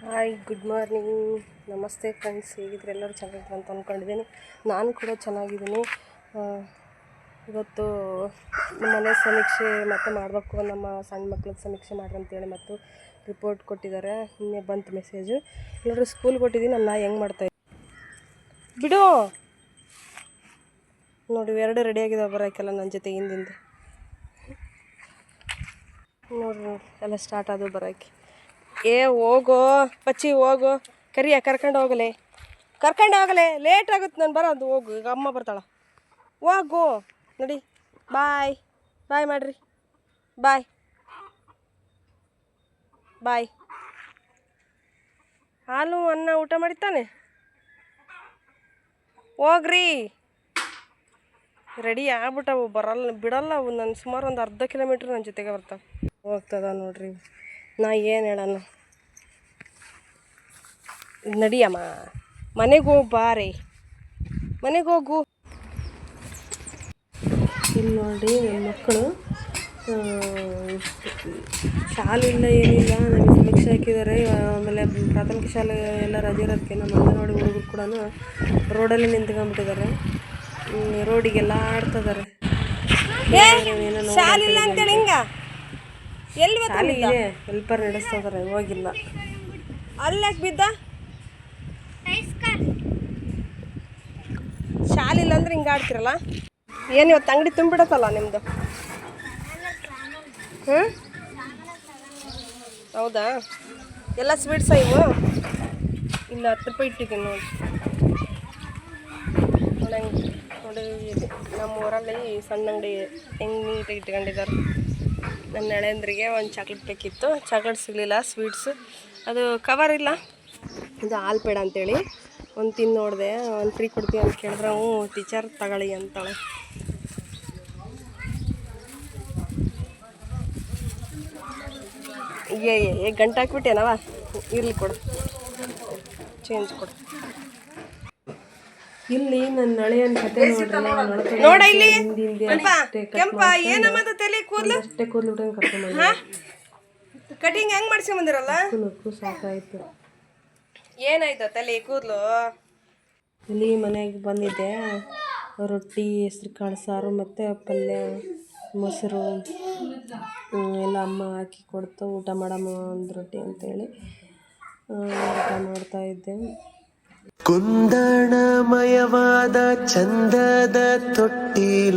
Hi, good morning. ನಮಸ್ತೆ friends, ಹೇಗಿದ್ರೆ? ಎಲ್ಲರೂ ಚೆನ್ನಾಗಿದ್ರು ಅಂತ ಅಂದ್ಕೊಂಡಿದ್ದೀನಿ ನಾನು ಕೂಡ ಚೆನ್ನಾಗಿದ್ದೀನಿ. ಇವತ್ತು ಮನೆ ಸಮೀಕ್ಷೆ ಮತ್ತೆ ಮಾಡಬೇಕು. ನಮ್ಮ ಸಣ್ಣ ಮಕ್ಳಿಗೆ ಸಮೀಕ್ಷೆ ಮಾಡ್ರಿ ಅಂತೇಳಿ ಮತ್ತು ರಿಪೋರ್ಟ್ ಕೊಟ್ಟಿದ್ದಾರೆ. ನಿನ್ನೆ ಬಂತು ಮೆಸೇಜು ಎಲ್ಲರೂ ಸ್ಕೂಲ್ ಕೊಟ್ಟಿದ್ದೀನಿ ನಮ್ಮ ನಾ ಹೆಂಗೆ ಮಾಡ್ತಾ ಬಿಡು. ನೋಡಿ, ಎರಡು ರೆಡಿಯಾಗಿದ್ದಾವೆ ಬರೋಕ್ಕೆಲ್ಲ ನನ್ನ ಜೊತೆ ಹಿಂದಿಂದ. ನೋಡ್ರಿ ಎಲ್ಲ ಸ್ಟಾರ್ಟ್ ಆದವು ಬರೋಕ್ಕೆ ಏ, ಹೋಗೋ, ಪಚ್ಚಿ ಹೋಗು. ಕರಿಯ, ಕರ್ಕೊಂಡು ಹೋಗಲೆ. ಕರ್ಕೊಂಡು ಹೋಗಲೆ. ಲೇಟ್ ಆಗುತ್ತೆ ನಾನು ಬರೋದು. ಹೋಗು, ಈಗ ಅಮ್ಮ ಬರ್ತಾಳ. ಹೋಗು. ನಡಿ. ಬಾಯ್. ಬಾಯ್ ಮಾಡ್ರಿ. ಬಾಯ್. ಬಾಯ್. ಹಾಲು, ಅನ್ನ, ಊಟ ಮಾಡಿತಾನೆ ಹೋಗ್ರಿ. ರೆಡಿ ಆಗ್ಬಿಟ್ಟವು ಬರಲ್ಲ, ಬಿಡಲ್ಲ ಅವು. ನಾನು ಸುಮಾರು ಒಂದು ಅರ್ಧ ಕಿಲೋಮೀಟ್ರ್ ನನ್ನ ಜೊತೆಗೆ ಬರ್ತಾವೆ. ಹೋಗ್ತದ ನೋಡ್ರಿ ನಾ ಏನು ಹೇಳಣ? ನಡಿಯಮ್ಮ ಮನೆಗೆ ಹೋಗಿ ಬಾರಿ ಮನೆಗೆ ಹೋಗು. ಇಲ್ಲಿ ನೋಡಿ ನನ್ನ ಮಕ್ಕಳು ಶಾಲೆ ಇಲ್ಲ ಏನಿಲ್ಲ ನನಗೆ ಸಮೀಕ್ಷೆ ಹಾಕಿದ್ದಾರೆ ಆಮೇಲೆ ಪ್ರಾಥಮಿಕ ಶಾಲೆ ಎಲ್ಲ ರಜೆ ಇರೋದಕ್ಕೆ ನಮ್ಮ ಅಂಗನವಾಡಿ ಹುಡುಗರು ಕೂಡ ರೋಡಲ್ಲಿ ನಿಂತ್ಕೊಂಡ್ಬಿಟ್ಟಿದ್ದಾರೆ ರೋಡಿಗೆಲ್ಲ ಆಡ್ತಿದ್ದಾರೆ ಶಾಲೆ ಎಲ್ಲಿ ಇದೆ ಹೆಲ್ಪರ್ ನಡೆಸ್ತಾ ಹೋಗಿಲ್ಲ. ಅಲ್ಲಾಕ್ ಬಿದ್ದ ಶಾಲೆ ಇಲ್ಲ ಅಂದ್ರೆ ಹಿಂಗೆ ಆಡ್ತಿರಲ್ಲ? ಏನು ಇವತ್ತು ಅಂಗಡಿ ತುಂಬಿಡತ್ತಲ್ಲ ನಿಮ್ಮದು ಹ್ಞೂ ಹೌದಾ? ಎಲ್ಲ ಸ್ವೀಟ್ಸ ಇವು? ಇಲ್ಲ ಹತ್ತು ರೂಪಾಯಿ ಇಟ್ಟಿದ್ದೀನಿ ನೋಡಿ. ನೋಡಿ ನಮ್ಮ ಊರಲ್ಲಿ ಸಣ್ಣ ಅಂಗಡಿ ಹೆಂಗೆ ನೀಟಾಗಿ ಇಟ್ಕೊಂಡಿದ್ದಾರೆ. ನನ್ನ ಎಳೆಂದ್ರಿಗೆ ಒಂದು ಚಾಕ್ಲೇಟ್ ಬೇಕಿತ್ತು. ಚಾಕ್ಲೇಟ್ ಸಿಗಲಿಲ್ಲ ಸ್ವೀಟ್ಸು ಅದು ಕವರ್ ಇಲ್ಲ. ಇದು ಆಲ್ಪೇಡ ಅಂತೇಳಿ. ಒಂದು ತಿಂದು ನೋಡಿದೆ ಒಂದು ಫ್ರೀ ಕೊಡ್ತೀವಿ ಅಂತ ಕೇಳಿದ್ರೆ ಹ್ಞೂ ಟೀಚರ್ ತಗೊಳ್ಳಿ ಅಂತಾಳೆ. ಏ ಏ ಗಂಟೆ ಹಾಕ್ಬಿಟ್ಟೇನವ? ಇರ್ಲಿ ಕೊಡು. ಚೇಂಜ್ ಕೊಡು. ಇಲ್ಲಿ ನನ್ನ ನಳೆಯನ್ ಕತೆ ನೋಡ್ರಿ ನೋಡ ಇಲ್ಲಿ. ಕೆಂಪ ಏನಮ್ಮದ ತಲೆ ಕೂದಲು? ಅಷ್ಟೇ ಕೂದಲು ಕಟಿಂಗ್ ಹೆಂಗ್ ಮಾಡ್ಸ್ಕೊಂಡ್ ಬಂದಿರಲ್ಲ ಸಾಕಾಯ್ತು. ಏನಾಯ್ತು ತಲೆ ಕೂದಲು? ಇಲ್ಲಿ ಮನೆಗೆ ಬಂದಿದ್ದೆ. ರೊಟ್ಟಿ, ಹೆಸ್ರು ಕಾಳು, ಸಾರು ಮತ್ತು ಪಲ್ಯ, ಮೊಸರು ಎಲ್ಲ ಅಮ್ಮ ಹಾಕಿ ಕೊಡ್ತು. ಊಟ ಮಾಡಮ್ಮ ಒಂದು ರೊಟ್ಟಿ ಅಂತೇಳಿ. ಊಟ ಮಾಡ್ತಾ ಇದ್ದೆ. ಕುಂದಣಮಯವಾದ ಚಂದದ ತೊಟ್ಟಿಲೋಳಂದದಿ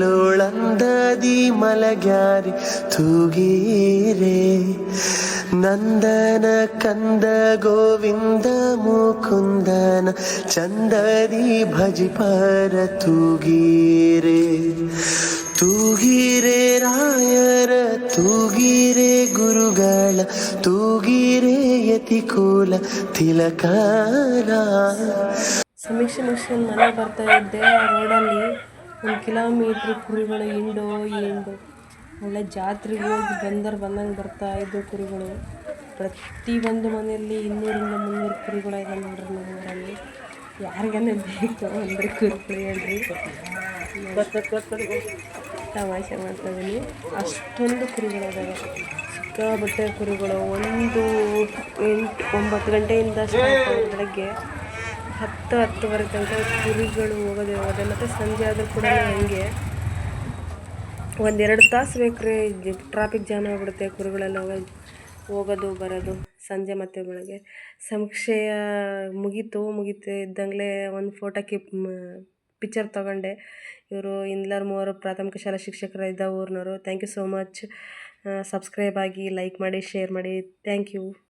ಮಲಗ್ಯಾರಿ ತೂಗೀರೆ ನಂದನ ಕಂದ ಗೋವಿಂದ ಮುಕುಂದನ ಚಂದದಿ ಭಜಿಪರ ತೂಗೀರೆ ತೂಗಿರೆ ರಾಯರ ತೂಗಿರೆ ಗುರುಗಳ ತೂಗಿರೆ ಯತಿಕುಲ ತಿಲಕರ ಸಮೀಕ್ಷೆ ಮಿಷನ್ ಮನೆ ಬರ್ತಾ ಇದ್ದೆ ರೋಡಲ್ಲಿ ಒಂದು ಕಿಲೋಮೀಟ್ರ್ ಕುರಿಗಳು, ಹಿಂಡೋ ಹಿಂಡು ಒಳ್ಳೆ ಜಾತ್ರೆಗೆ ಹೋಗಿ ಬಂದರು ಬಂದಂಗೆ ಬರ್ತಾ ಇದ್ದು ಕುರಿಗಳು. ಪ್ರತಿಯೊಂದು ಮನೆಯಲ್ಲಿ ಇನ್ನೂರಿಂದ ಮುನ್ನೂರು ಕುರಿಗಳು ಇದೆ ನೋಡ್ರಿ ನಮ್ಮೂರಲ್ಲಿ. ಯಾರಿಗಾನ ಬೇಕು ಅಂದರೆ ಕುರಿ ಹೇಳ್ರಿ. ತಮಾಷೆ ಮಾಡ್ತಾ ಇದ್ದೀನಿ ಅಷ್ಟೊಂದು ಕುರಿಗಳು ಸಿಕ್ಕಾಬಟ್ಟೆ ಕುರಿಗಳು ಒಂದು ಎಂಟು ಒಂಬತ್ತು ಗಂಟೆಯಿಂದ ಬೆಳಗ್ಗೆ ಹತ್ತು ಹತ್ತುವರೆ ತನಕ ಕುರಿಗಳು ಹೋಗೋದೇ ಹೋಗೋದೆ. ಮತ್ತು ಸಂಜೆ ಆದರೂ ಕೂಡ ಹಂಗೆ. ಒಂದೆರಡು ತಾಸು ಬೇಕು ರೀ ಟ್ರಾಫಿಕ್ ಜಾಮ್ ಆಗಿಬಿಡುತ್ತೆ ಕುರಿಗಳೆಲ್ಲ ಹೋಗೋದು ಹೋಗೋದು, ಬರೋದು ಸಂಜೆ ಮತ್ತು ಬೆಳಗ್ಗೆ. ಸಮೀಕ್ಷೆಯ ಮುಗೀತು ಮುಗೀತು ಇದ್ದಂಗಲೇ ಒಂದು ಕಿಪ್ ಪಿಕ್ಚರ್ ತೊಗೊಂಡೆ. ಇವರು ಇಂದ್ಲಾರ್ ಮೂವರು ಪ್ರಾಥಮಿಕ ಶಾಲಾ ಶಿಕ್ಷಕರ ಇದ್ದ ಊರಿನವರು. Thank you so much subscribe ಆಗಿ ಲೈಕ್ ಮಾಡಿ ಶೇರ್ ಮಾಡಿ. Thank you.